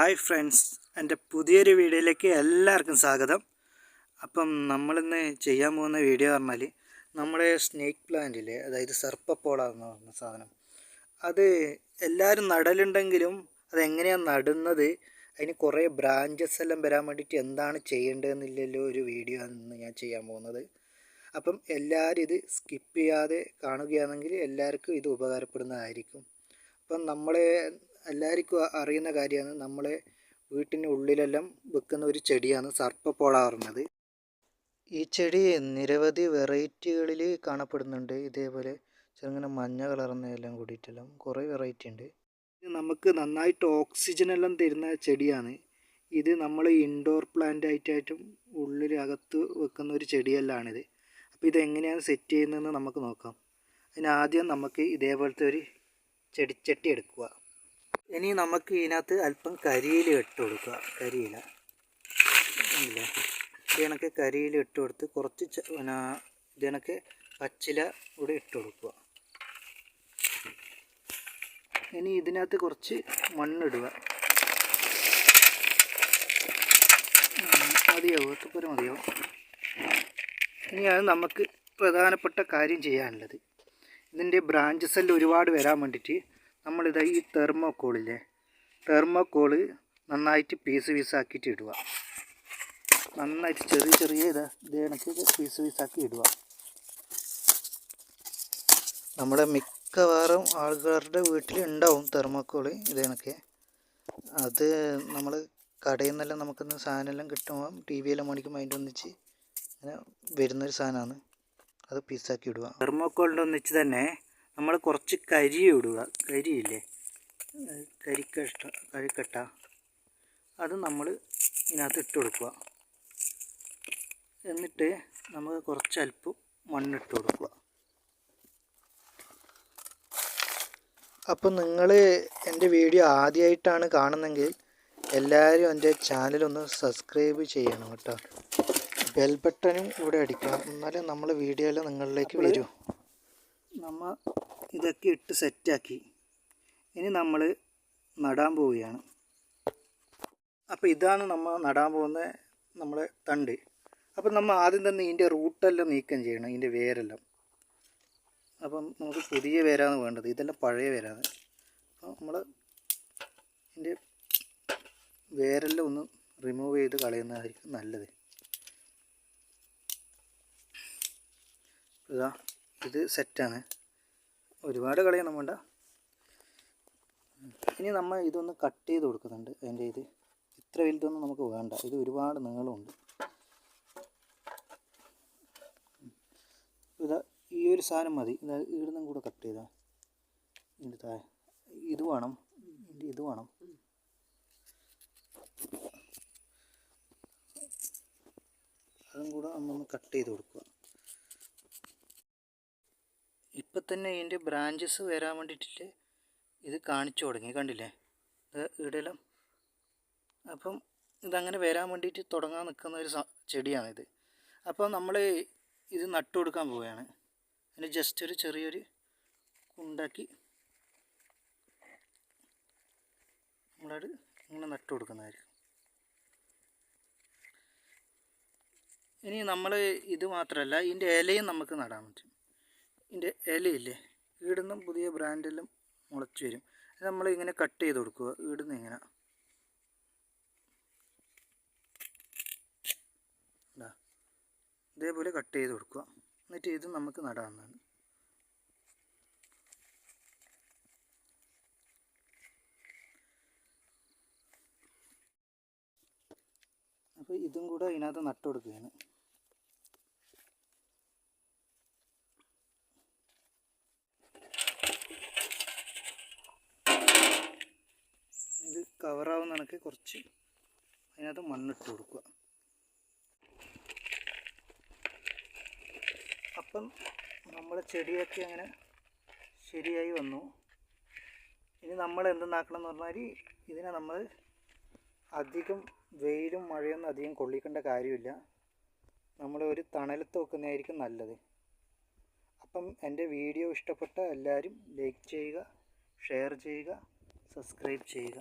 Hi friends എന്റെ പുതിയൊരു വീഡിയോയിലേക്ക് എല്ലാവർക്കും സ്വാഗതം. അപ്പം നമ്മളിന്ന് ചെയ്യാൻ പോകുന്ന വീഡിയോ പറഞ്ഞാൽ നമ്മുടെ സ്നേക്ക് പ്ലാന്റിലെ അതായത് സർപ്പപ്പോള എന്ന് പറഞ്ഞ സാധനം. അത് എല്ലാവരും നടലുണ്ടെങ്കിലും അതെങ്ങനെയാണ് നടുന്നത് അതിന് കുറേ ബ്രാഞ്ചസ് എല്ലാം വരാൻ വേണ്ടിയിട്ട് എന്താണ് ചെയ്യേണ്ടതെന്നില്ലല്ലോ ഒരു വീഡിയോ ആണ് ഞാൻ ചെയ്യാൻ പോകുന്നത്. അപ്പം എല്ലാവരും ഇത് സ്കിപ്പ് ചെയ്യാതെ കാണുകയാണെങ്കിൽ എല്ലാവർക്കും ഇത് ഉപകാരപ്പെടുന്നതായിരിക്കും. അപ്പം നമ്മളെ എല്ലാവർക്കും അറിയുന്ന കാര്യമാണ്. നമ്മളെ വീട്ടിന്റെ ഉള്ളിലെല്ലാം വെക്കുന്ന ഒരു ചെടിയാണ് സർപ്പപ്പോള പറഞ്ഞത് ഈ ചെടി നിരവധി വെറൈറ്റികളിൽ കാണപ്പെടുന്നുണ്ട്. ഇതേപോലെ ചെറുങ്ങനെ മഞ്ഞ കളർന്നെല്ലാം കൂടിയിട്ടെല്ലാം കുറേ വെറൈറ്റി ഉണ്ട്. ഇത് നമുക്ക് നന്നായിട്ട് ഓക്സിജൻ എല്ലാം തരുന്ന ചെടിയാണ്. ഇത് നമ്മൾ ഇൻഡോർ പ്ലാന്റ് ആയിട്ടായിട്ടും ഉള്ളിൽ അകത്ത് വെക്കുന്ന ഒരു ചെടിയെല്ലാമാണിത് അപ്പോൾ ഇതെങ്ങനെയാണ് സെറ്റ് ചെയ്യുന്നതെന്ന് നമുക്ക് നോക്കാം. അതിനാദ്യം നമുക്ക് ഇതേപോലത്തെ ഒരു ചെടിച്ചട്ടി എടുക്കുക. ഇനി നമുക്ക് ഇതിനകത്ത് അല്പം കരിയില ഇട്ട് കൊടുക്കുക. കരിയില. ഇതിനൊക്കെ കരിയില ഇട്ട് കൊടുത്ത് കുറച്ച് പിന്നെ ഇതിനൊക്കെ പച്ചില കൂടെ ഇട്ട് കൊടുക്കുക. ഇനി ഇതിനകത്ത് കുറച്ച് മണ്ണിടുക. മതിയാവും? എത്തപ്പുര മതിയാവും? ഇനിയാണ് നമുക്ക് പ്രധാനപ്പെട്ട കാര്യം ചെയ്യാനുള്ളത്. ഇതിന്റെ ബ്രാഞ്ചസ് എല്ലാം ഒരുപാട് വരാൻ വേണ്ടിയിട്ട് നമ്മളിതാ ഈ തെർമോക്കോളില്ലേ? തെർമോക്കോൾ നന്നായിട്ട് പീസ് പീസാക്കിയിട്ട് ഇടുക. നന്നായിട്ട് ചെറിയ ചെറിയ ഇതാ ഇത് കണക്ക് പീസ് പീസാക്കി ഇടുക. നമ്മുടെ മിക്കവാറും ആൾക്കാരുടെ വീട്ടിൽ ഉണ്ടാവും തെർമോക്കോൾ ഇത് കണക്ക്. അത് നമ്മൾ കടയിൽ നിന്നെല്ലാം നമുക്കൊന്ന് സാധനമെല്ലാം കിട്ടുമ്പോൾ ടി വിയെല്ലാം മേടിക്കുമ്പോൾ അതിന്റെ ഒന്നിച്ച് വരുന്നൊരു സാധനമാണ് അത് പീസാക്കി ഇടുക. തെർമോക്കോളിന്റെ ഒന്നിച്ച് തന്നെ നമ്മൾ കുറച്ച് കരി ഇടുക കരിയില്ലേ? കരിക്കട്ട കരിക്കട്ട. അത് നമ്മൾ ഇതിനകത്ത് ഇട്ട് കൊടുക്കുക. എന്നിട്ട് നമുക്ക് കുറച്ച് അല്പം മണ്ണിട്ട് കൊടുക്കുക. അപ്പം നിങ്ങൾ എന്റെ വീഡിയോ ആദ്യമായിട്ടാണ് കാണുന്നെങ്കിൽ എല്ലാവരും എന്റെ ചാനലൊന്ന് സബ്സ്ക്രൈബ് ചെയ്യണം കേട്ടോ. ബെൽ ബട്ടനും ഇവിടെ അടിക്കണം. എന്നാലേ നമ്മൾ വീഡിയോയിൽ നിങ്ങളിലേക്ക് വരൂ. നമ്മൾ ഇതൊക്കെ ഇട്ട് സെറ്റാക്കി. ഇനി നമ്മൾ നടാൻ പോവുകയാണ്. അപ്പോൾ ഇതാണ് നമ്മൾ നടാൻ പോകുന്ന നമ്മളെ തണ്ട്. അപ്പം നമ്മൾ ആദ്യം തന്നെ ഇതിന്റെ റൂട്ടെല്ലാം നീക്കം ചെയ്യണം ഇതിന്റെ വേരെല്ലാം. അപ്പം നമുക്ക് പുതിയ വേരാണ് വേണ്ടത് ഇതെല്ലാം പഴയ വേരാണ്. അപ്പോൾ നമ്മൾ ഇതിന്റെ വേരെല്ലാം ഒന്ന് റിമൂവ് ചെയ്ത് കളയുന്നതായിരിക്കും നല്ലത്. ഇതാ ഇത് സെറ്റാണ് ഒരുപാട് കളയണം വേണ്ട. ഇനി നമ്മൾ ഇതൊന്ന് കട്ട് ചെയ്ത് കൊടുക്കുന്നുണ്ട്. അതിന്റെ ഇത് ഇത്ര വലുതൊന്നും നമുക്ക് വേണ്ട. ഇത് ഒരുപാട് നീളമുണ്ട്. ഇതാ ഈ ഒരു സാധനം മതി. ഇതാ ഇവിടുന്നും കൂടെ കട്ട് ചെയ്താൽ ഇതിന്റെ ഇത് വേണം. ഇത് വേണം. അതും കൂടെ നമ്മൾ കട്ട് ചെയ്ത് കൊടുക്കുക. തന്നെ ഇതിന്റെ ബ്രാഞ്ചസ് വരാൻ വേണ്ടിയിട്ട് ഇത് കാണിച്ചു തുടങ്ങി. കണ്ടില്ലേ? ഇത് ഇവിടെയെല്ലാം അപ്പം ഇതങ്ങനെ വരാൻ വേണ്ടിയിട്ട് തുടങ്ങാൻ നിൽക്കുന്ന ഒരു ചെടിയാണിത്. അപ്പോൾ നമ്മൾ ഇത് നട്ടു കൊടുക്കാൻ പോവുകയാണ്. അതിന് ജസ്റ്റ് ഒരു ചെറിയൊരു ഉണ്ടാക്കി നമ്മളത് ഇങ്ങനെ നട്ടു കൊടുക്കുന്നതായിരിക്കും. ഇനി നമ്മൾ ഇത് മാത്രമല്ല ഇതിന്റെ ഇലയും നമുക്ക് നടാൻ പറ്റും. ഇതിന്റെ ഇലയില്ലേ? ഈടുന്നും പുതിയ ബ്രാൻഡെല്ലാം മുളച്ചു വരും. അത് നമ്മൾ ഇങ്ങനെ കട്ട് ചെയ്ത് കൊടുക്കുക. ഈടുന്ന് ഇങ്ങനെ. ഇതേപോലെ കട്ട് ചെയ്ത് കൊടുക്കുക. എന്നിട്ട് ഇത് നമുക്ക് നടാവുന്നതാണ്. അപ്പോൾ ഇതും കൂടെ ഇതിനകത്ത് നട്ടു കൊടുക്കുകയാണ്. കവറാവുന്ന കണക്ക് കുറച്ച് അതിനകത്ത് മണ്ണിട്ട് കൊടുക്കുക. അപ്പം നമ്മളെ ചെടിയൊക്കെ അങ്ങനെ ശരിയായി വന്നു. ഇനി നമ്മൾ എന്തെന്നാക്കണം എന്ന് പറഞ്ഞാൽ ഇതിനെ നമ്മൾ അധികം വെയിലും മഴയൊന്നും അധികം കൊള്ളിക്കേണ്ട കാര്യമില്ല. നമ്മൾ ഒരു തണലത്ത് വെക്കുന്നതായിരിക്കും നല്ലത്. അപ്പം എന്റെ വീഡിയോ ഇഷ്ടപ്പെട്ട എല്ലാവരും ലൈക്ക് ചെയ്യുക ഷെയർ ചെയ്യുക സബ്സ്ക്രൈബ് ചെയ്യുക.